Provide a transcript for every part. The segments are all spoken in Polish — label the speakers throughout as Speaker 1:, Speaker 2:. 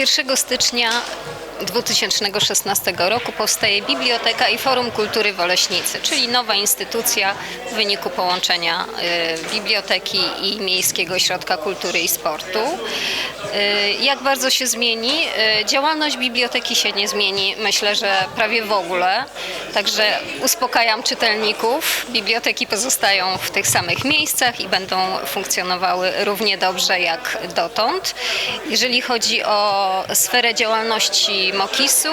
Speaker 1: 1 stycznia 2016 roku powstaje Biblioteka i Forum Kultury w Oleśnicy, czyli nowa instytucja w wyniku połączenia y, biblioteki i Miejskiego Ośrodka Kultury i Sportu. Y, Jak bardzo się zmieni? Y, Działalność biblioteki się nie zmieni, myślę, że prawie w ogóle. Także uspokajam czytelników. Biblioteki pozostają w tych samych miejscach i będą funkcjonowały równie dobrze jak dotąd. Jeżeli chodzi o sferę działalności MOKIS-u,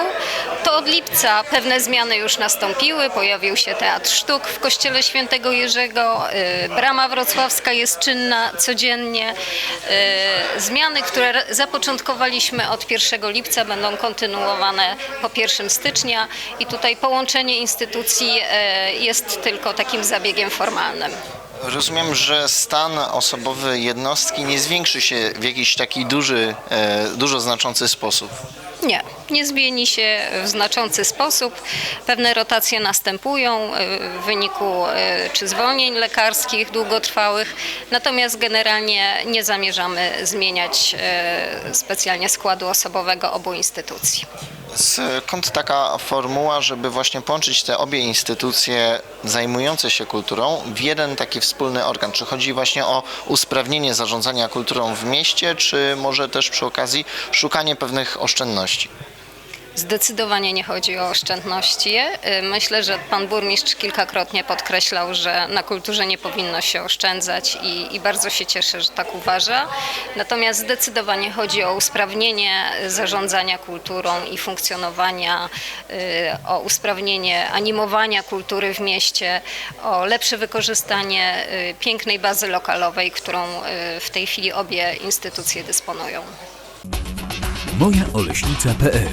Speaker 1: to od lipca pewne zmiany już nastąpiły. Pojawił się Teatr Sztuk w Kościele Świętego Jerzego. y, Brama Wrocławska jest czynna codziennie. Y, Zmiany, które zapoczątkowaliśmy od 1 lipca będą kontynuowane po 1 stycznia i tutaj połączenie instytucji y, jest tylko takim zabiegiem formalnym.
Speaker 2: Rozumiem, że stan osobowy jednostki nie zwiększy się w jakiś taki duży, e, dużo znaczący sposób.
Speaker 1: Nie, nie zmieni się w znaczący sposób. Pewne rotacje następują y, w wyniku y, czy zwolnień lekarskich długotrwałych, natomiast generalnie nie zamierzamy zmieniać y, specjalnie składu osobowego obu instytucji.
Speaker 2: Skąd taka formuła, żeby właśnie połączyć te obie instytucje zajmujące się kulturą w jeden taki wspólny organ? Czy chodzi właśnie o usprawnienie zarządzania kulturą w mieście, czy może też przy okazji szukanie pewnych oszczędności?
Speaker 1: Zdecydowanie nie chodzi o oszczędności. Y, Myślę, że pan burmistrz kilkakrotnie podkreślał, że na kulturze nie powinno się oszczędzać i, i bardzo się cieszę, że tak uważa. Natomiast zdecydowanie chodzi o usprawnienie zarządzania kulturą i funkcjonowania, y, o usprawnienie animowania kultury w mieście, o lepsze wykorzystanie y, pięknej bazy lokalowej, którą w tej chwili obie instytucje dysponują.
Speaker 3: mojaoleśnica.pl